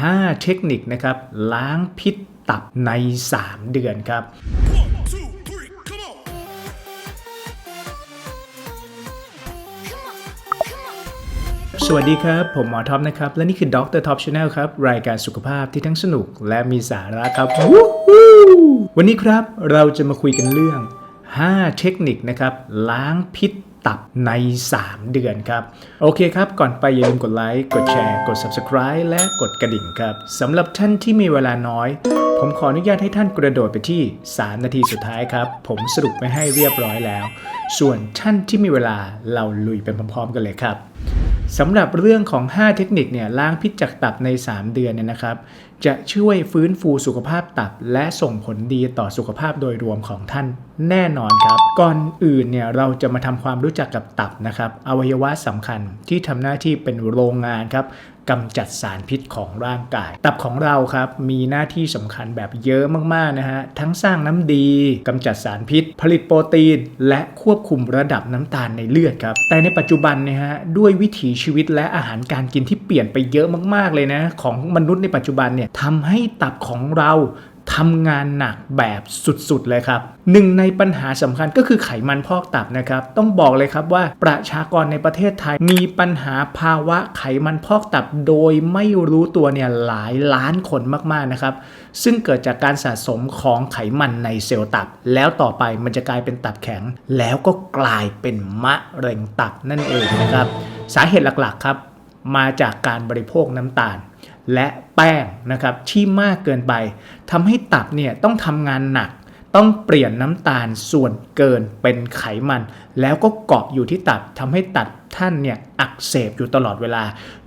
5 เทคนิคนะครับ ล้างพิษตับใน 3 เดือนครับ on, สวัสดีครับ ผมหมอท็อปนะครับ และนี่คือดรท็อปชาแนลครับ รายการสุขภาพที่ทั้งสนุกและมีสาระครับ วันนี้ครับเราจะมาคุยกันเรื่อง 5 เทคนิคนะครับ ล้างพิษ ตับใน 3 เดือนครับ โอเคครับ ก่อนไปอย่าลืมกดไลค์ กดแชร์ กด Subscribe และกดกระดิ่งครับสำหรับท่านที่มีเวลาน้อย ผมขออนุญาตให้ท่านกระโดดไปที่ 3 นาทีสุดท้ายครับ ผมสรุปไว้ให้เรียบร้อยแล้ว ส่วนท่านที่มีเวลาเราลุยไปพร้อมๆกันเลยครับ สำหรับเรื่องของ 5 เทคนิคเนี่ยล้างพิษจากตับใน 3 เดือนเนี่ยนะครับ จะช่วยฟื้นฟูสุขภาพตับ และส่งผลดีต่อสุขภาพโดยรวมของท่านแน่นอนครับ ก่อนอื่นเนี่ยเราจะมาทำความรู้จักกับตับนะครับ อวัยวะสำคัญที่ทำหน้าที่เป็นโรงงานครับ กำจัดสารพิษของร่างกาย ตับของเราครับมีหน้าที่สำคัญแบบเยอะมากๆนะฮะทั้งสร้างน้ำดีกำจัดสารพิษ ผลิตโปรตีน และควบคุมระดับน้ำตาลในเลือดครับแต่ในปัจจุบันนะฮะด้วยวิถีชีวิตและอาหารการกินที่เปลี่ยนไปเยอะมากๆเลยนะของมนุษย์ในปัจจุบันเนี่ยทำให้ตับของเรา ทำงานหนักแบบสุดๆเลยครับหนึ่งในปัญหาสำคัญก็คือไขมันพอกตับนะครับ ต้องบอกเลยครับว่าประชากรในประเทศไทยมีปัญหาภาวะไขมันพอกตับโดยไม่รู้ตัวเนี่ยหลายล้านคนมากๆนะครับ ซึ่งเกิดจากการสะสมของไขมันในเซลล์ตับ แล้วต่อไปมันจะกลายเป็นตับแข็ง แล้วก็กลายเป็นมะเร็งตับนั่นเองนะครับ สาเหตุหลักๆครับ มาจากการบริโภคน้ำตาล และแป้งนะครับที่มากเกินไปทำให้ตับเนี่ยต้องทำงานหนัก ต้องเปลี่ยนน้ำตาลส่วนเกินเป็นไขมัน แล้วก็เกาะอยู่ที่ตับทำให้ตับท่านเนี่ยอักเสบอยู่ตลอดเวลา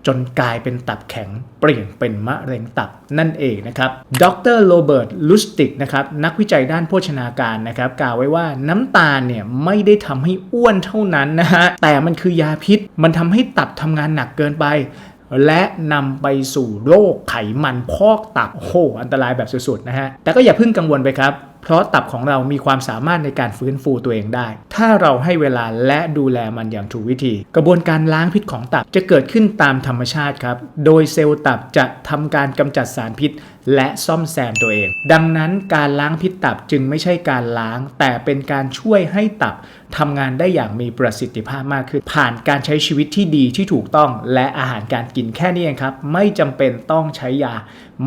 จนกลายเป็นตับแข็งเปลี่ยนเป็นมะเร็งตับนั่นเองนะครับดรโรเบิร์ตลุสติกนะครับนักวิจัยด้านโภชนาการนะครับกล่าวไว้ว่าน้ำตาลเนี่ยไม่ได้ทำให้อ้วนเท่านั้นนะฮะแต่มันคือยาพิษ มันทำให้ตับทำงานหนักเกินไป และนำไปสู่โรคไขมันพอกตับโอ้โหอันตรายแบบสุดๆนะฮะแต่ก็อย่าเพิ่งกังวลไปครับ เพราะตับของเรามีความสามารถในการฟื้นฟูตัวเองได้ ถ้าเราให้เวลาและดูแลมันอย่างถูกวิธี กระบวนการล้างพิษของตับจะเกิดขึ้นตามธรรมชาติครับ โดยเซลล์ตับจะทำการกำจัดสารพิษ และซ่อมแซมตัวเอง ดังนั้นการล้างพิษตับจึงไม่ใช่การล้าง แต่เป็นการช่วยให้ตับทำงานได้อย่างมีประสิทธิภาพมากขึ้น ผ่านการใช้ชีวิตที่ดีที่ถูกต้องและอาหารการกินแค่นี้เองครับ ไม่จำเป็นต้องใช้ยา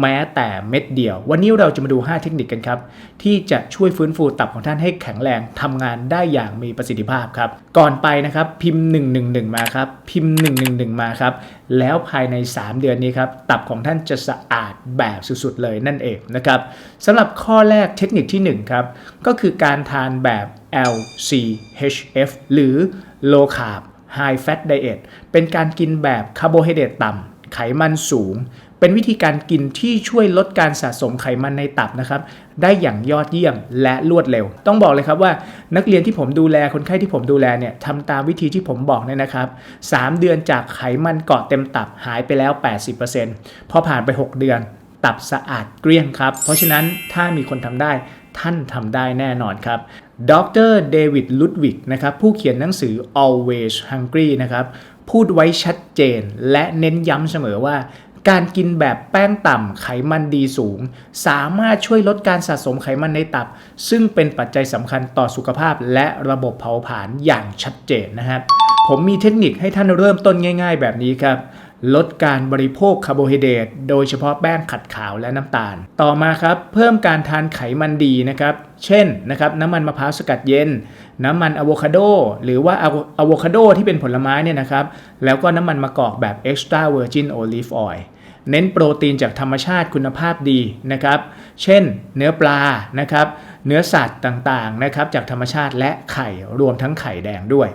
แม้แต่เม็ดเดียว วันนี้เราจะมาดู 5 เทคนิคกันครับ ที่จะช่วยฟื้นฟูตับของท่านให้แข็งแรงทำงานได้อย่างมีประสิทธิภาพครับ ก่อนไปนะครับพิมพ์ 111 มาครับ พิมพ์ 111 มาครับ แล้วภายใน 3 เดือนนี้ครับ ตับของท่านจะสะอาดแบบสุดๆเลยนั่นเองนะครับสำหรับข้อแรกเทคนิคที่1ครับก็คือการทานแบบ LCHF หรือ Low Carb High Fat Diet เป็นการกินแบบคาร์โบไฮเดรตต่ำไขมันสูง เป็นวิธีการกินที่ช่วยลดการสะสมไขมันในตับนะครับ ได้อย่างยอดเยี่ยมและรวดเร็ว ต้องบอกเลยครับว่านักเรียนที่ผมดูแลคนไข้ที่ผมดูแลเนี่ยทำตามวิธีที่ผมบอกเนี่ยนะครับ 3 เดือนจากไขมันเกาะเต็มตับหายไปแล้ว 80%พอผ่านไป 6 เดือน ตับสะอาดเกลี้ยงครับ เพราะฉะนั้นถ้ามีคนทำได้ท่านทำได้แน่นอนครับดรเดวิดลุดวิกนะครับผู้เขียนหนังสือ always hungry นะครับพูดไว้ชัดเจนและเน้นย้ำเสมอว่า การกินแบบแป้งต่ำไขมันดีสูง สามารถช่วยลดการสะสมไขมันในตับ ซึ่งเป็นปัจจัยสำคัญต่อสุขภาพและระบบเผาผลาญอย่างชัดเจนนะครับผมมีเทคนิคให้ท่านเริ่มต้นง่าย ๆ แบบนี้ครับ ลดการบริโภคคาร์โบไฮเดรตโดยเฉพาะแป้งขัดขาวและน้ำตาล ต่อมาครับ เพิ่มการทานไขมันดีนะครับ เช่นนะครับน้ำมันมะพร้าวสกัดเย็น น้ำมันอะโวคาโดหรือว่าอะโวคาโดที่เป็นผลไม้เนี่ยนะครับ แล้วก็น้ำมันมะกอกแบบ extra virgin olive oil เน้นโปรตีนจากธรรมชาติคุณภาพดีนะครับ เช่น เนื้อปลานะครับ เนื้อสัตว์ต่างๆนะครับจากธรรมชาติและไข่รวมทั้งไข่แดงด้วย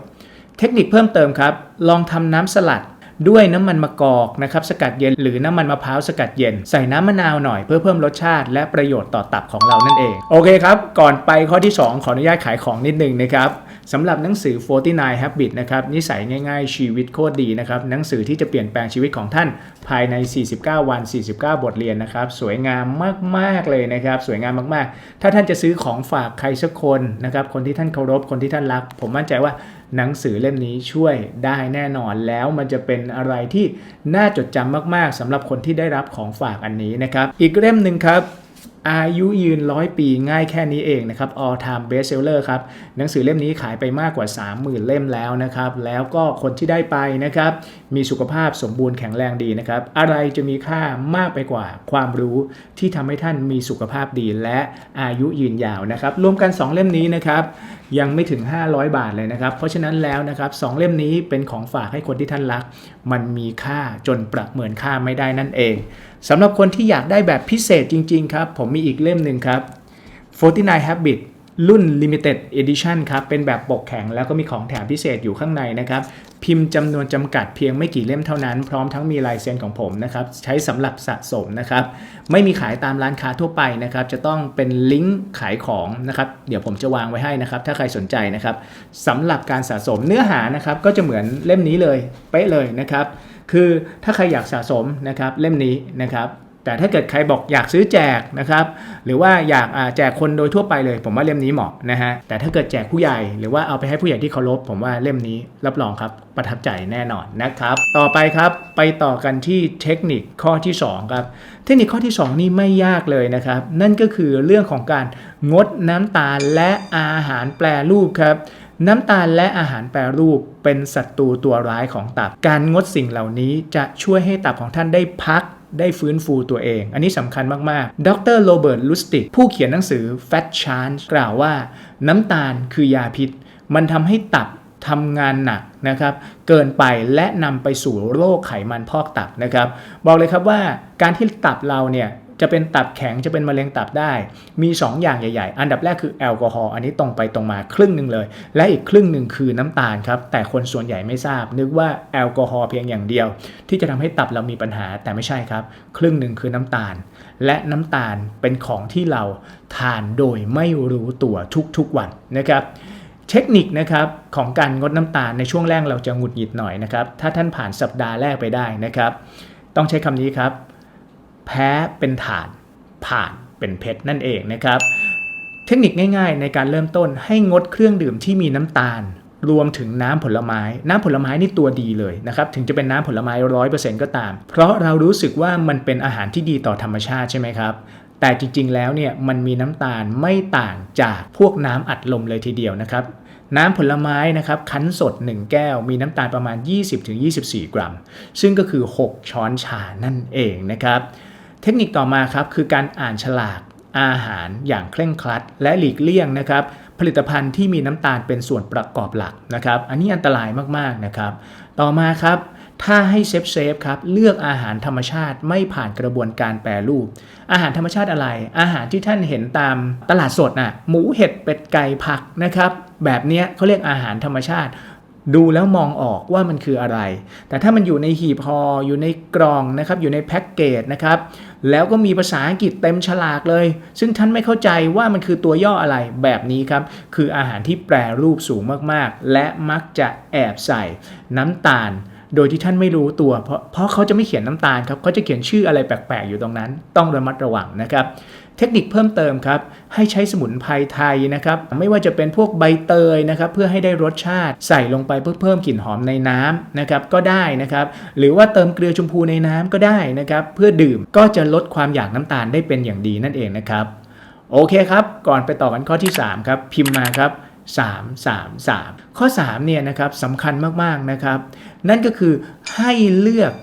เทคนิคเพิ่มเติมครับ ลองทำน้ำสลัด ด้วยน้ำมันมะกอกนะครับสกัดเย็นหรือน้ำมันมะพร้าวสกัดเย็น ใส่น้ำมะนาวหน่อยเพื่อเพิ่มรสชาติ และประโยชน์ต่อตับของเรานั่นเอง โอเคครับ ก่อนไปข้อที่ 2 ขออนุญาตขายของนิดนึงนะครับ สำหรับหนังสือ 49 Habit นะครับนิสัยง่าย ๆ ชีวิตโคตรดีนะครับหนังสือที่จะเปลี่ยนแปลงชีวิตของท่านภายใน 49 วัน 49 บทเรียนนะครับสวยงามมากๆเลยนะครับสวยงามมากๆ ถ้าท่านจะซื้อของฝากใครสักคนนะครับคนที่ท่านเคารพคนที่ท่านรัก ผมมั่นใจว่าหนังสือเล่มนี้ช่วยได้แน่นอนแล้วมันจะเป็นอะไรที่น่าจดจำมาก ๆสำหรับคนที่ได้รับของฝากอันนี้นะครับ อีกเล่มหนึ่งครับ อายุยืนร้อยปีง่ายแค่นี้เองนะครับ all time best seller ครับ หนังสือเล่มนี้ขายไปมากกว่า 30,000 เล่มแล้วนะครับ แล้วก็คนที่ได้ไปนะครับ มีสุขภาพสมบูรณ์แข็งแรงดีนะครับ อะไรจะมีค่ามากไปกว่าความรู้ที่ทำให้ท่านมีสุขภาพดีและอายุยืนยาวนะครับ รวมกัน 2 เล่มนี้นะครับ ยังไม่ถึง 500 บาทเลยนะครับ เพราะฉะนั้นแล้วนะครับสองเล่มนี้เป็นของฝากให้คนที่ท่านรัก มันมีค่าจนประเมินค่าไม่ได้นั่นเองสำหรับคนที่อยากได้แบบพิเศษจริง ๆ ครับ ผมมีอีกเล่มหนึ่งครับ49 Habit รุ่น Limited Edition ครับ เป็นแบบปกแข็งแล้วก็มีของแถมพิเศษอยู่ข้างในนะครับ พิมพ์จำนวนจำกัดเพียงไม่กี่เล่มเท่านั้น พร้อมทั้งมีลายเซ็นของผมนะครับ ใช้สำหรับสะสมนะครับ ไม่มีขายตามร้านค้าทั่วไปนะครับ จะต้องเป็นลิงก์ขายของนะครับ เดี๋ยวผมจะวางไว้ให้นะครับ ถ้าใครสนใจนะครับสำหรับการสะสมเนื้อหานะครับ ก็จะเหมือนเล่มนี้เลย เป๊ะเลยนะครับ คือถ้าใครอยากสะสมนะครับ เล่มนี้นะครับ แต่ถ้าเกิดใครบอกอยากซื้อแจกนะครับหรือว่าอยากแจกคนโดยทั่วไปเลย ผมว่าเล่มนี้เหมาะนะฮะแต่ถ้าเกิดแจกผู้ใหญ่หรือว่าเอาไปให้ผู้ใหญ่ที่เคารพผมว่าเล่มนี้รับรองครับประทับใจแน่นอนนะครับ ต่อไปครับไปต่อกันที่เทคนิคข้อที่สองครับ เทคนิคข้อที่ 2 นี่ไม่ยากเลยนะครับ นั่นก็คือเรื่องของการงดน้ำตาลและอาหารแปรรูปครับน้ำตาลและอาหารแปรรูปเป็นศัตรูตัวร้ายของตับ การงดสิ่งเหล่านี้จะช่วยให้ตับของท่านได้พัก ได้ฟื้นฟูตัวเอง อันนี้สำคัญมาก ๆ ดรโรเบิร์ตลุสติก ผู้เขียนหนังสือ Fat Chance กล่าวว่า น้ำตาลคือยาพิษ มันทำให้ตับทำงานหนักนะครับ เกินไปและนำไปสู่โรคไขมันพอกตับนะครับ บอกเลยครับว่าการที่ตับเราเนี่ย จะเป็นตับแข็งจะเป็นมะเร็งตับได้ มี 2 อย่างใหญ่ๆ อันดับแรกคือแอลกอฮอล์อันนี้ตรงไปตรงมาครึ่งหนึ่งเลย และอีกครึ่งหนึ่งคือน้ำตาลครับแต่คนส่วนใหญ่ไม่ทราบ นึกว่าแอลกอฮอล์เพียงอย่างเดียว ที่จะทำให้ตับเรามีปัญหาแต่ไม่ใช่ครับ ครึ่งหนึ่งคือน้ำตาล และน้ำตาลเป็นของที่เราทานโดยไม่รู้ตัวทุกๆวันนะครับเทคนิคนะครับของการงดน้ำตาลในช่วงแรกเราจะหงุดหงิดหน่อยนะครับถ้าท่านผ่านสัปดาห์แรกไปได้นะครับ ต้องใช้คำนี้ครับ แพ้เป็นฐาน ผ่านเป็นเพชรนั่นเองนะครับ เทคนิคง่ายๆ ในการเริ่มต้นให้งดเครื่องดื่มที่มีน้ำตาล รวมถึงน้ำผลไม้ น้ำผลไม้นี่ตัวดีเลยนะครับ ถึงจะเป็นน้ำผลไม้ร้อยเปอร์เซ็นต์ก็ตาม เพราะเรารู้สึกว่ามันเป็นอาหารที่ดีต่อธรรมชาติใช่ไหมครับแต่จริงๆ แล้วเนี่ยมันมีน้ำตาลไม่ต่างจากพวกน้ำอัดลมเลยทีเดียวนะครับ น้ำผลไม้นะครับคั้นสด 1 แก้ว มีน้ำตาลประมาณ 20-24 กรัม ซึ่งก็คือ 6 ช้อนชานั่นเองนะครับ ทคนิคต่อมาครับคือการอ่านฉลากอาหารอย่างเคร่งครัด และหลีกเลี่ยงนะครับผลิตภัณฑ์ที่มีน้ำตาลเป็นส่วนประกอบหลักนะครับ อันนี้อันตรายมากๆนะครับ ต่อมาครับ ถ้าให้เซฟเซฟครับเลือกอาหารธรรมชาติไม่ผ่านกระบวนการแปรรูป อาหารธรรมชาติอะไร อาหารที่ท่านเห็นตามตลาดสดน่ะหมูเห็ดเป็ดไก่ผักนะครับ แบบนี้เขาเรียกอาหารธรรมชาติ ดูแล้วมองออกว่ามันคืออะไร แต่ถ้ามันอยู่ในหีบห่ออยู่ในกล่องนะครับ อยู่ในแพ็กเกจนะครับ แล้วก็มีภาษาอังกฤษเต็มฉลากเลย ซึ่งท่านไม่เข้าใจว่ามันคือตัวย่ออะไรแบบนี้ครับ คืออาหารที่แปรรูปสูงมากๆ และมักจะแอบใส่น้ำตาล โดยที่ท่านไม่รู้ตัว เพราะเพราะเขาจะไม่เขียนน้ำตาลครับเขาจะเขียนชื่ออะไรแปลกๆอยู่ตรงนั้น ต้องระมัดระวังนะครับ เทคนิคเพิ่มเติมครับ ให้ใช้สมุนไพรไทยนะครับ ไม่ว่าจะเป็นพวกใบเตยนะครับ เพื่อให้ได้รสชาติใส่ลงไปเพื่อเพิ่มกลิ่นหอมในน้ำนะครับก็ได้นะครับ หรือว่าเติมเกลือชมพูในน้ำก็ได้นะครับ เพื่อดื่มก็จะลดความอยากน้ำตาลได้เป็นอย่างดีนั่นเองนะครับ โอเคครับ ก่อนไปต่อกันข้อที่ 3 ครับ พิมพ์มาครับ 3 3 3 ข้อ3เนี่ยนะครับสำคัญมากๆนะครับ นั่นก็คือให้เลือก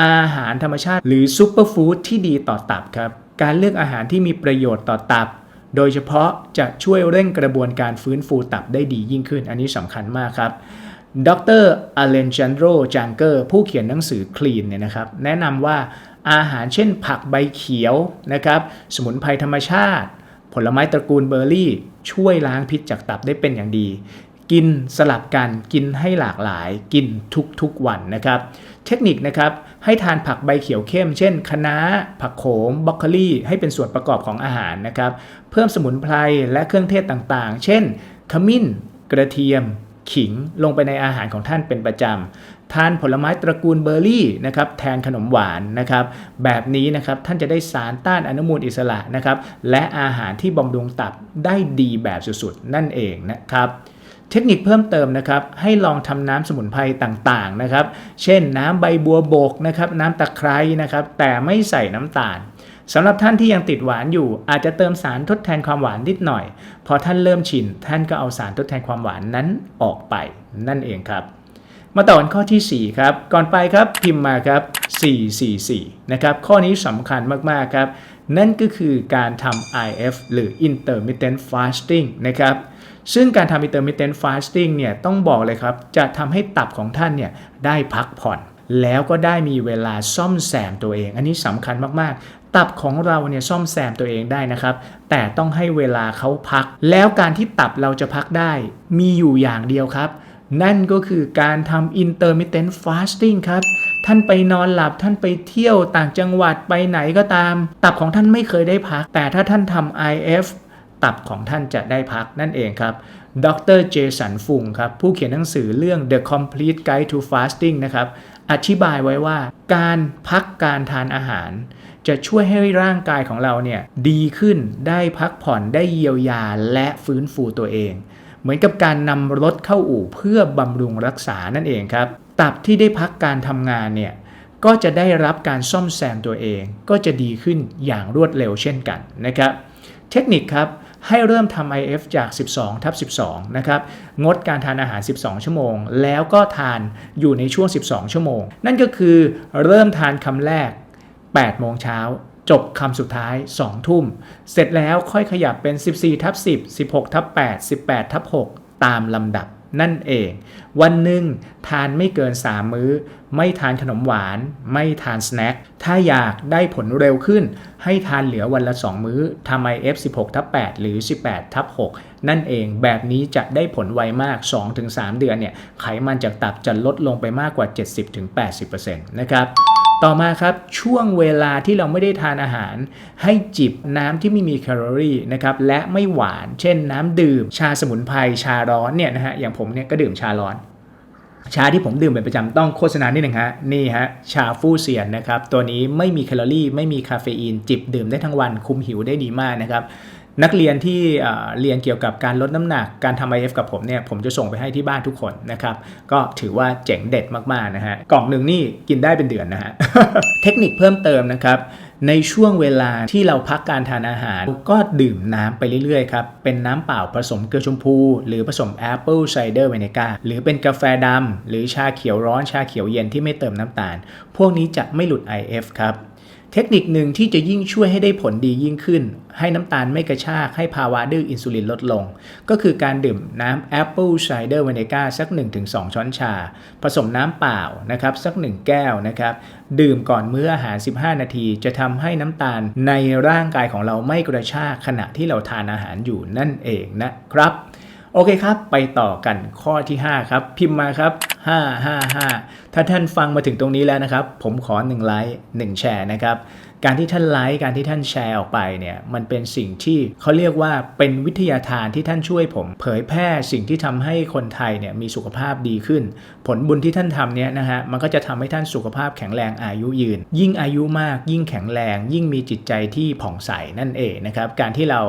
อาหารธรรมชาติ หรือซูเปอร์ฟู้ดที่ดีต่อตับครับ การเลือกอาหารที่มีประโยชน์ต่อตับ โดยเฉพาะจะช่วยเร่งกระบวนการฟื้นฟูตับได้ดียิ่งขึ้น อันนี้สำคัญมากครับดรอเลนจันโดจังเกอร์ผู้เขียนหนังสือคลีนเนี่ยนะครับแนะนำว่าอาหารเช่นผักใบเขียวนะครับ สมุนไพรธรรมชาติ ผลไม้ตระกูลเบอร์รี่ ช่วยล้างพิษจากตับได้เป็นอย่างดี กินสลับกันกินให้หลากหลาย กินทุกๆวันนะครับ เทคนิคนะครับให้ทานผักใบเขียวเข้ม เช่นคะน้า ผักโขมบรอกโคลี่ ให้เป็นส่วนประกอบของอาหารนะครับ เพิ่มสมุนไพรและเครื่องเทศต่างๆ เช่น ขมิ้น กระเทียม ขิงลงไปในอาหารของท่านเป็นประจำ ทานผลไม้ตระกูลเบอร์รี่นะครับแทนขนมหวานนะครับ แบบนี้นะครับท่านจะได้สารต้านอนุมูลอิสระนะครับและอาหารที่บำรุงตับได้ดีแบบสุดๆ นั่นเองนะครับเทคนิคเพิ่มเติมนะครับให้ลองทำน้ำสมุนไพรต่างๆนะครับ เช่นน้ำใบบัวบกนะครับน้ำตะไคร้นะครับ แต่ไม่ใส่น้ำตาลสำหรับท่านที่ยังติดหวานอยู่ อาจจะเติมสารทดแทนความหวานนิดหน่อย พอท่านเริ่มชินท่านก็เอาสารทดแทนความหวานนั้นออกไปนั่นเองครับ มาต่อกันข้อที่ 4 ครับ ก่อนไปครับพิมพ์มาครับ 444 นะครับ ข้อนี้สำคัญมาก ๆ ครับ นั่นก็คือการทำ IF หรือ intermittent fasting นะครับซึ่งการทำ intermittent fasting เนี่ยต้องบอกเลยครับ จะทำให้ตับของท่านเนี่ยได้พักผ่อน แล้วก็ได้มีเวลาซ่อมแซมตัวเอง อันนี้สำคัญมาก ๆ ตับของเราเนี่ยซ่อมแซมตัวเองได้นะครับ แต่ต้องให้เวลาเขาพัก แล้วการที่ตับเราจะพักได้ มีอยู่อย่างเดียวครับ นั่นก็คือการทำ intermittent fasting ครับ ท่านไปนอนหลับท่านไปเที่ยวต่างจังหวัดไปไหนก็ตาม ตับของท่านไม่เคยได้พัก แต่ถ้าท่านทำ IF ตับของท่านจะได้พักนั่นเองครับดรเจสันฟุงครับ ผู้เขียนหนังสือเรื่อง The Complete Guide to Fasting นะครับ อธิบายไว้ว่าการพักการทานอาหาร จะช่วยให้ร่างกายของเราเนี่ยดีขึ้นได้พักผ่อนได้เยียวยาและฟื้นฟูตัวเอง เหมือนกับการนำรถเข้าอู่เพื่อบำรุงรักษานั่นเองครับ ตับที่ได้พักการทำงานเนี่ยก็จะได้รับการซ่อมแซมตัวเอง ก็จะดีขึ้นอย่างรวดเร็วเช่นกันนะครับ เทคนิคครับให้เริ่มทำ IF จาก 12 ทับ 12 นะครับ งดการทานอาหาร 12 ชั่วโมง แล้วก็ทานอยู่ในช่วง 12 ชั่วโมง นั่นก็คือเริ่มทานคำแรก 8 โมงเช้า จบคำสุดท้าย 2 ทุ่ม เสร็จแล้วค่อยขยับเป็น 14ทับ10 16ทับ8 18ทับ6ตามลำดับนั่นเอง วันหนึ่งทานไม่เกิน 3 มื้อ ไม่ทานขนมหวาน ไม่ทานสแน็ค ถ้าอยากได้ผลเร็วขึ้น ให้ทานเหลือวันละ 2 มื้อทำ IF 16 ทับ8หรือ 18ทับ6นั่นเองแบบนี้จะได้ผลไวมาก 2-3 เดือนเนี่ยไขมันจากตับจะลดลงไปมากกว่า 70-80%นะครับ ต่อมาครับช่วงเวลาที่เราไม่ได้ทานอาหาร ให้จิบน้ำที่ไม่มีแคลอรี่นะครับและไม่หวาน เช่น น้ำดื่ม ชาสมุนไพรชาร้อนเนี่ยนะฮะอย่างผมเนี่ยก็ดื่มชาร้อน ชาที่ผมดื่มเป็นประจำต้องโฆษณานิดหนึ่งฮะนี่ฮะชาฟู่เซียนนะครับตัวนี้ไม่มีแคลอรี่ ไม่มีคาเฟอีนจิบดื่มได้ทั้งวันคุมหิวได้ดีมากนะครับ นักเรียนที่เรียนเกี่ยวกับการลดน้ำหนักการทำ IF กับผมเนี่ยผมจะส่งไปให้ที่บ้านทุกคนนะครับ ก็ถือว่าเจ๋งเด็ดมากๆนะฮะกล่องหนึ่งนี่กินได้เป็นเดือนนะฮะเทคนิคเพิ่มเติมนะครับในช่วงเวลาที่เราพักการทานอาหาร ก็ดื่มน้ำไปเรื่อยๆครับ เป็นน้ำเปล่าผสมเกลือชมพู หรือผสมแอปเปิลไซเดอร์ i ว e กาหรือเป็นกาแฟดำหรือชาเขียวร้อนชาเขียวเย็นที่ไม่เติมน้ำตาล พวกนี้จะไม่หลุด IF ครับ เทคนิคหนึ่งที่จะยิ่งช่วยให้ได้ผลดียิ่งขึ้น ให้น้ำตาลไม่กระชาก ให้ภาวะดื้ออินซูลินลดลง ก็คือการดื่มน้ำ Apple Cider Vinegar สัก 1-2 ช้อนชา ผสมน้ำเปล่านะครับสัก 1 แก้วนะครับ ดื่มก่อนมื้ออาหาร 15 นาที จะทำให้น้ำตาลในร่างกายของเราไม่กระชากขณะที่เราทานอาหารอยู่นั่นเองนะครับ โอเคครับ ไปต่อกันข้อที่ 5 ครับ พิมพ์มาครับ 555 ถ้าท่านฟังมาถึงตรงนี้แล้วนะครับ ผมขอ1ไลค์1แชร์นะครับ การที่ท่านไลค์การที่ท่านแชร์ออกไปเนี่ยมันเป็นสิ่งที่เขาเรียกว่าเป็นวิทยาทานที่ท่านช่วยผม เผยแพร่สิ่งที่ทำให้คนไทยเนี่ยมีสุขภาพดีขึ้น ผลบุญที่ท่านทำเนี่ยนะฮะมันก็จะทำให้ท่านสุขภาพแข็งแรงอายุยืน ยิ่งอายุมากยิ่งแข็งแรง ยิ่งมีจิตใจที่ผ่องใสนั่นเองนะครับการที่เรา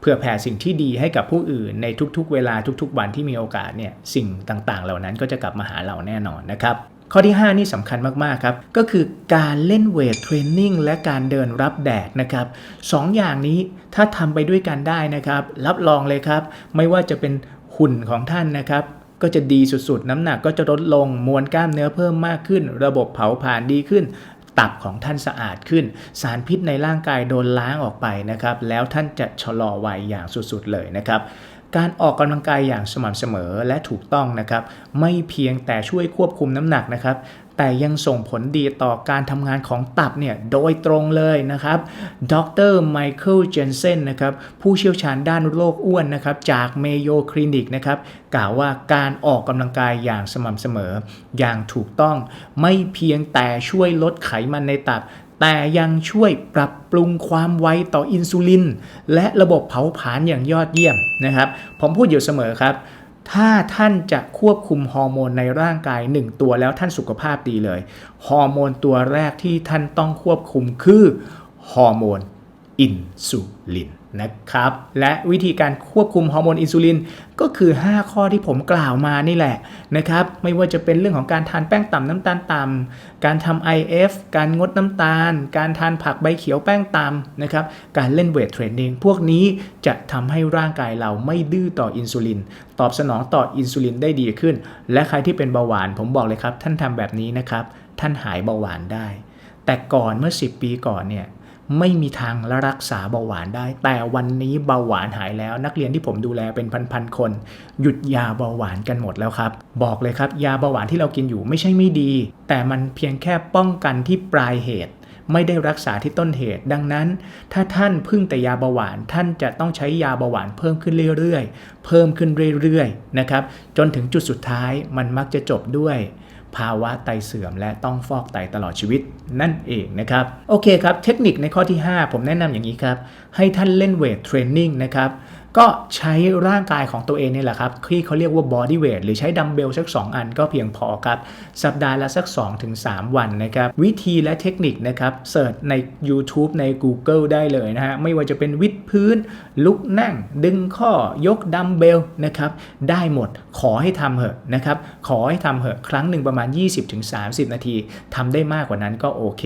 เผื่อแผ่สิ่งที่ดีให้กับผู้อื่นในทุกๆ เวลาทุก ๆ วันที่มีโอกาสเนี่ยสิ่งต่างๆ เหล่านั้นก็จะกลับมาหาเราแน่นอนนะครับ ข้อที่ 5 นี่สำคัญมาก ๆ ครับ ก็คือการเล่นเวทเทรนนิ่งและการเดินรับแดดนะครับสองอย่างนี้ถ้าทำไปด้วยกันได้นะครับ รับรองเลยครับ ไม่ว่าจะเป็นหุ่นของท่านนะครับก็จะดีสุดๆ น้ำหนักก็จะลดลง มวลกล้ามเนื้อเพิ่มมากขึ้น ระบบเผาผลาญดีขึ้น ตับของท่านสะอาดขึ้น สารพิษในร่างกายโดนล้างออกไปนะครับ แล้วท่านจะชะลอวัยอย่างสุดๆ เลยนะครับ การออกกำลังกายอย่างสม่ำเสมอและถูกต้องนะครับ ไม่เพียงแต่ช่วยควบคุมน้ำหนักนะครับ แต่ยังส่งผลดีต่อการทำงานของตับเนี่ยโดยตรงเลยนะครับ ดรไมเคิลเจนเซนนะครับ ผู้เชี่ยวชาญด้านโรคอ้วนนะครับ จากเมโยคลินิกนะครับ กล่าวว่าการออกกำลังกายอย่างสม่ำเสมอ อย่างถูกต้อง ไม่เพียงแต่ช่วยลดไขมันในตับ แต่ยังช่วยปรับปรุงความไวต่ออินซูลิน และระบบเผาผลาญอย่างยอดเยี่ยมนะครับ ผมพูดอยู่เสมอครับ ถ้าท่านจะควบคุมฮอร์โมนในร่างกาย 1 ตัวแล้วท่านสุขภาพดีเลย ฮอร์โมนตัวแรกที่ท่านต้องควบคุมคือฮอร์โมนอินซูลิน นะครับ และวิธีการควบคุมฮอร์โมนอินซูลินก็คือ 5 ข้อที่ผมกล่าวมานี่แหละนะครับ ไม่ว่าจะเป็นเรื่องของการทานแป้งต่ำน้ำตาลต่ำการทำ IF การงดน้ำตาล การทานผักใบเขียวแป้งต่ำนะครับ การเล่นเวทเทรนนิ่งพวกนี้จะทำให้ร่างกายเราไม่ดื้อต่ออินซูลิน ตอบสนองต่ออินซูลินได้ดีขึ้น และใครที่เป็นเบาหวานผมบอกเลยครับ ท่านทำแบบนี้นะครับ ท่านหายเบาหวานได้ แต่ก่อนเมื่อ 10 ปีก่อนเนี่ย ไม่มีทางรักษาเบาหวานได้ แต่วันนี้เบาหวานหายแล้ว นักเรียนที่ผมดูแลเป็นพันๆคน หยุดยาเบาหวานกันหมดแล้วครับ บอกเลยครับ ยาเบาหวานที่เรากินอยู่ไม่ใช่ไม่ดี แต่มันเพียงแค่ป้องกันที่ปลายเหตุ ไม่ได้รักษาที่ต้นเหตุ ดังนั้น ถ้าท่านพึ่งแต่ยาเบาหวาน ท่านจะต้องใช้ยาเบาหวานเพิ่มขึ้นเรื่อยๆ เพิ่มขึ้นเรื่อยๆนะครับจนถึงจุดสุดท้ายมันมักจะจบด้วย ภาวะไตเสื่อม และต้องฟอกไตตลอดชีวิตนั่นเองนะครับ โอเคครับ เทคนิคในข้อที่ 5 ผมแนะนำอย่างนี้ครับ ให้ท่านเล่นเวทเทรนนิ่งนะครับก็ใช้ร่างกายของตัวเองนี่แหละครับที่เขาเรียกว่าบอดี้เวทหรือใช้ดัมเบลสัก 2 อันก็เพียงพอครับ สัปดาห์ละสัก 2-3 วันนะครับ วิธีและเทคนิคนะครับเสิร์ชใน YouTube ใน Google ได้เลยนะฮะ ไม่ว่าจะเป็นวิดพื้น ลุกนั่ง ดึงข้อยกดัมเบลนะครับ ได้หมดขอให้ทำเหอะนะครับ ขอให้ทำเหอะครั้งหนึ่งประมาณาณ 20-30 นาทีทำได้มากกว่านั้นก็โอเค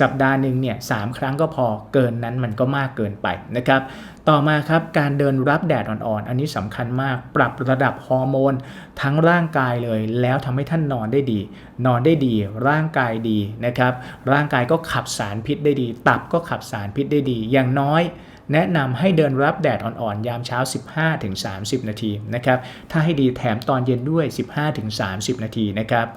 สัปดาห์หนึ่งเนี่ยสามครั้งก็พอเกินนั้นมันก็มากเกินไปนะครับต่อมาครับการเดินรับแดดอ่อนๆ อันนี้สำคัญมาก ปรับระดับฮอร์โมนทั้งร่างกายเลย แล้วทำให้ท่านนอนได้ดี นอนได้ดี ร่างกายดีนะครับ ร่างกายก็ขับสารพิษได้ดี ตับก็ขับสารพิษได้ดี อย่างน้อย แนะนำให้เดินรับแดดอ่อนๆ ยามเช้า 15-30 นาทีนะครับ ถ้าให้ดีแถมตอนเย็นด้วย 15-30 นาทีนะครับ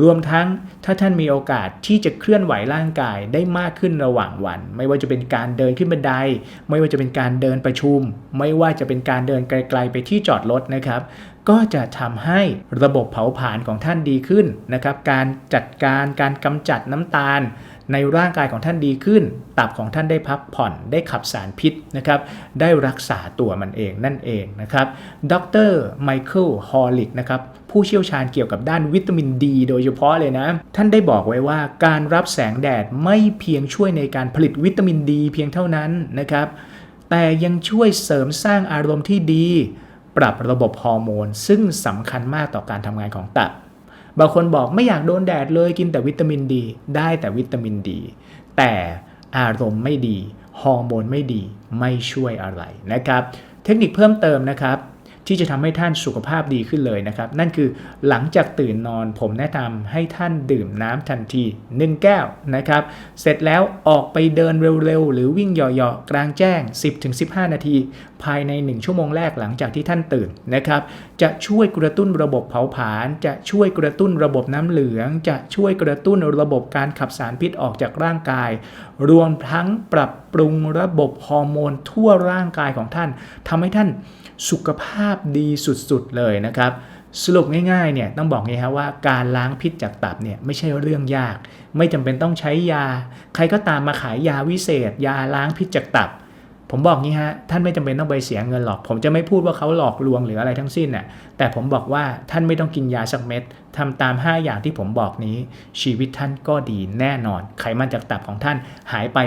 รวมทั้งถ้าท่านมีโอกาสที่จะเคลื่อนไหวร่างกายได้มากขึ้นระหว่างวัน ไม่ว่าจะเป็นการเดินขึ้นบันได ไม่ว่าจะเป็นการเดินประชุม ไม่ว่าจะเป็นการเดินไกลๆไปที่จอดรถนะครับ ก็จะทำให้ระบบเผาผลาญของท่านดีขึ้นนะครับ การจัดการการกำจัดน้ำตาล ในร่างกายของท่านดีขึ้น ตับของท่านได้พักผ่อนได้ขับสารพิษนะครับได้รักษาตัวมันเองนั่นเองนะครับดรไมเคิลฮอลลิกนะครับผู้เชี่ยวชาญเกี่ยวกับด้านวิตามินดีโดยเฉพาะเลยนะ ท่านได้บอกไว้ว่าการรับแสงแดดไม่เพียงช่วยในการผลิตวิตามินดีเพียงเท่านั้นนะครับแต่ยังช่วยเสริมสร้างอารมณ์ที่ดี ปรับระบบฮอร์โมน ซึ่งสำคัญมากต่อการทำงานของตับ บางคนบอกไม่อยากโดนแดดเลยกินแต่วิตามินดี ได้แต่วิตามินดี แต่อารมณ์ไม่ดี ฮอร์โมนไม่ดีไม่ช่วยอะไรนะครับ เทคนิคเพิ่มเติมนะครับ ที่จะทำให้ท่านสุขภาพดีขึ้นเลยนะครับ นั่นคือหลังจากตื่นนอนผมแนะนำให้ท่านดื่มน้ำทันที 1 แก้วนะครับ เสร็จแล้วออกไปเดินเร็วๆ หรือวิ่งหยาะๆกลางแจ้ง 10-15 นาที ภายใน 1 ชั่วโมงแรกหลังจากที่ท่านตื่นนะครับ จะช่วยกระตุ้นระบบเผาผลาญจะช่วยกระตุ้นระบบน้ำเหลือง จะช่วยกระตุ้นระบบการขับสารพิษออกจากร่างกาย รวมทั้งปรับปรุงระบบฮอร์โมนทั่วร่างกายของท่านทำให้ท่าน สุขภาพดีสุดๆเลยนะครับ สรุปง่ายๆเนี่ยต้องบอกงี้ครับว่าการล้างพิษจากตับเนี่ยไม่ใช่เรื่องยาก ไม่จำเป็นต้องใช้ยา ใครก็ตามมาขายยาวิเศษ ยาล้างพิษจากตับ ผมบอกงี้ฮะ ท่านไม่จำเป็นต้องไปเสียเงินหรอก ผมจะไม่พูดว่าเขาหลอกลวงหรืออะไรทั้งสิ้นน่ะ แต่ผมบอกว่าท่านไม่ต้องกินยาสักเม็ดทำตาม 5 อย่างที่ผมบอกนี้ ชีวิตท่านก็ดีแน่นอน ไขมันจากตับของท่านหายไป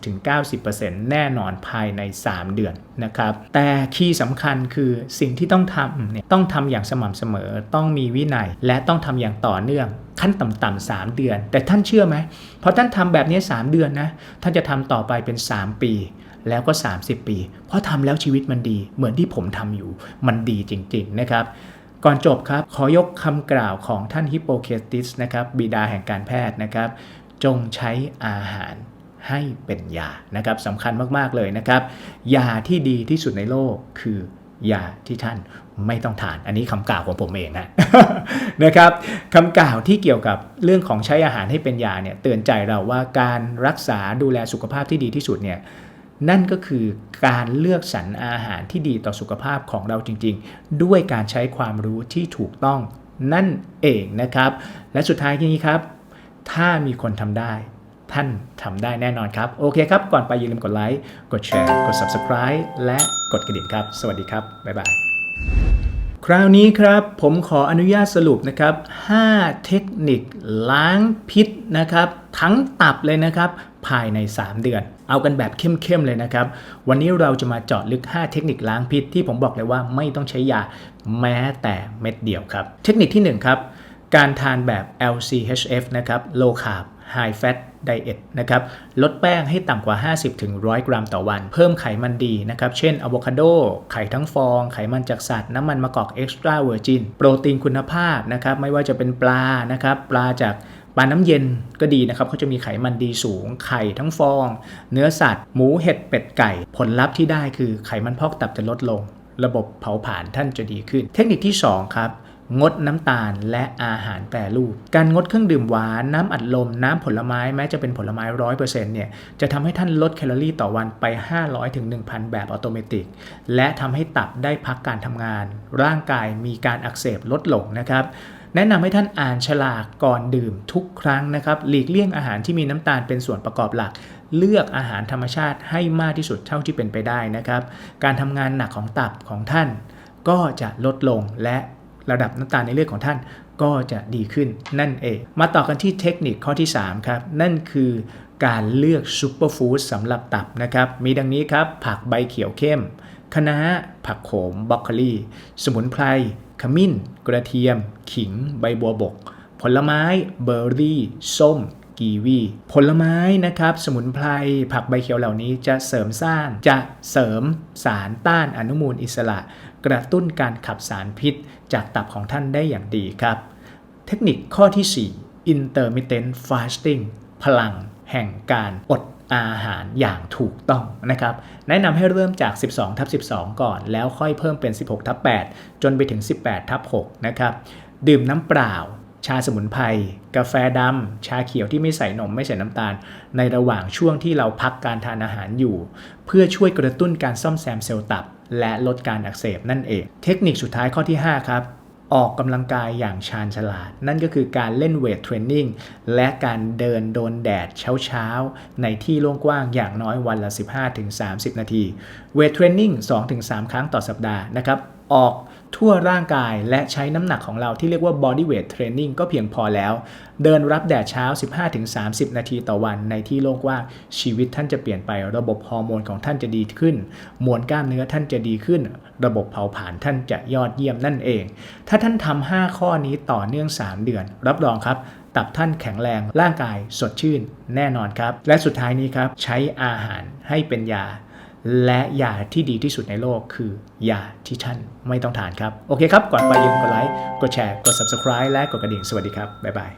80-90%แน่นอนภายใน 3 เดือนนะครับ แต่คีย์สำคัญคือสิ่งที่ต้องทำเนี่ยต้องทำอย่างสม่ำเสมอ ต้องมีวินัย และต้องทำอย่างต่อเนื่องขั้นต่ำๆ3 เดือน แต่ท่านเชื่อไหมพอท่านทำแบบนี้ 3 เดือนนะ ท่านจะทำต่อไปเป็น 3 ปี แล้วก็ 30 ปี เพราะทำแล้วชีวิตมันดี เหมือนที่ผมทำอยู่มันดีจริง ๆ นะครับ ก่อนจบครับ ขอยกคำกล่าวของท่านฮิปโปเคติสนะครับบิดาแห่งการแพทย์นะครับ จงใช้อาหารให้เป็นยานะครับสำคัญมาก ๆ เลยนะครับ ยาที่ดีที่สุดในโลกคือยาที่ท่านไม่ต้องทาน อันนี้คำกล่าวของผมเองนะนะครับคำกล่าวที่เกี่ยวกับเรื่องของใช้อาหารให้เป็นยาเนี่ยเตือนใจเราว่าการรักษาดูแลสุขภาพที่ดีที่สุดเนี่ย นั่นก็คือการเลือกสรรอาหารที่ดีต่อสุขภาพของเราจริง ๆ ด้วยการใช้ความรู้ที่ถูกต้องนั่นเองนะครับ และสุดท้ายที่นี้ครับ ถ้ามีคนทำได้ ท่านทำได้แน่นอนครับ โอเคครับ ก่อนไปอย่าลืมกดไลค์ กดแชร์ กด Subscribe และกดกระดิ่งครับ สวัสดีครับ บ๊ายบาย คราวนี้ครับ ผมขออนุญาตสรุปนะครับ 5 เทคนิคล้างพิษนะครับ ทั้งตับเลยนะครับ ภายใน 3 เดือน เอากันแบบเข้มๆเลยนะครับ วันนี้เราจะมาเจาะลึก 5 เทคนิคล้างพิษที่ผมบอกเลยว่าไม่ต้องใช้ยาแม้แต่เม็ดเดียวครับ เทคนิคที่ 1 ครับ การทานแบบ LCHF นะครับ Low Carb High Fat Diet นะครับลดแป้งให้ต่ำกว่า 50ถึง100 กรัมต่อวัน เพิ่มไขมันดีนะครับเช่นอะโวคาโด ไข่ทั้งฟอง ไขมันจากสัตว์ น้ำมันมะกอกเอ็กซ์ตร้าเวอร์จินโปรตีนคุณภาพนะครับไม่ว่าจะเป็นปลานะครับปลาจาก ปลาน้ำเย็นก็ดีนะครับเขาจะมีไขมันดีสูง ไข่ทั้งฟอง เนื้อสัตว์ หมูเห็ดเป็ดไก่ ผลลัพธ์ที่ได้คือไขมันพอกตับจะลดลง ระบบเผาผลาญท่านจะดีขึ้น เทคนิคที่ 2 ครับงดน้ำตาลและอาหารแปรรูป การงดเครื่องดื่มหวาน น้ำอัดลม น้ำผลไม้แม้จะเป็นผลไม้ร้อยเปอร์เซ็นต์เนี่ย จะทำให้ท่านลดแคลอรี่ต่อวันไป 500ถึง1,000 แบบอัตโนมัติและทำให้ตับได้พักการทำงาน ร่างกายมีการอักเสบลดลงนะครับ แนะนำให้ท่านอ่านฉลากก่อนดื่มทุกครั้งนะครับ หลีกเลี่ยงอาหารที่มีน้ำตาลเป็นส่วนประกอบหลัก เลือกอาหารธรรมชาติให้มากที่สุดเท่าที่เป็นไปได้นะครับ การทำงานหนักของตับของท่าน ก็จะลดลงและระดับน้ำตาลในเลือดของท่านก็จะดีขึ้นนั่นเอง มาต่อกันที่เทคนิคข้อที่ 3 ครับ นั่นคือการเลือกซูเปอร์ฟู้ดสำหรับตับนะครับ มีดังนี้ครับ ผักใบเขียวเข้มคะน้าผักโขมบรอกโคลี สมุนไพร ขมิ้น กระเทียม ขิง ใบบัวบก ผลไม้ เบอร์รี่ ส้ม กีวี ผลไม้นะครับ สมุนไพร ผักใบเขียวเหล่านี้จะเสริมสร้าง จะเสริมสารต้านอนุมูลอิสระ กระตุ้นการขับสารพิษ จากตับของท่านได้อย่างดีครับ เทคนิคข้อที่ 4 intermittent fasting พลังแห่งการอด อาหารอย่างถูกต้องนะครับ แนะนำให้เริ่มจาก 12ทับ12 ก่อน แล้วค่อยเพิ่มเป็น 16ทับ8จนไปถึง 18ทับ6นะครับดื่มน้ำเปล่า ชาสมุนไพรกาแฟดำชาเขียวที่ไม่ใส่นมไม่ใส่น้ำตาล ในระหว่างช่วงที่เราพักการทานอาหารอยู่ เพื่อช่วยกระตุ้นการซ่อมแซมเซลล์ตับ และลดการอักเสบนั่นเอง เทคนิคสุดท้ายข้อที่ 5 ครับ ออกกำลังกายอย่างชาญฉลาด นั่นก็คือการเล่นเวทเทรนนิ่งและการเดินโดนแดดเช้าๆ ในที่โล่งกว้างอย่างน้อยวันละ 15-30 นาที เวทเทรนนิ่ง 2-3 ครั้งต่อสัปดาห์นะครับออกทั่วร่างกายและใช้น้ำหนักของเราที่เรียกว่า body weight training ก็เพียงพอแล้ว เดินรับแดดเช้า 15-30 นาทีต่อวันในที่โล่งกว้างชีวิตท่านจะเปลี่ยนไประบบฮอร์โมนของท่านจะดีขึ้น มวลกล้ามเนื้อท่านจะดีขึ้น ระบบเผาผลาญท่านจะยอดเยี่ยมนั่นเอง ถ้าท่านทำ5ข้อนี้ต่อเนื่อง 3 เดือน รับรองครับ ตับท่านแข็งแรงร่างกายสดชื่นแน่นอนครับ และสุดท้ายนี้ครับ ใช้อาหารให้เป็นยา และยาที่ดีที่สุดในโลกคือยาที่ท่านไม่ต้องทานครับ โอเคครับ ก่อนไปยืมกดไลค์กดแชร์กด subscribe และกดกระดิ่งสวัสดีครับบ๊ายบาย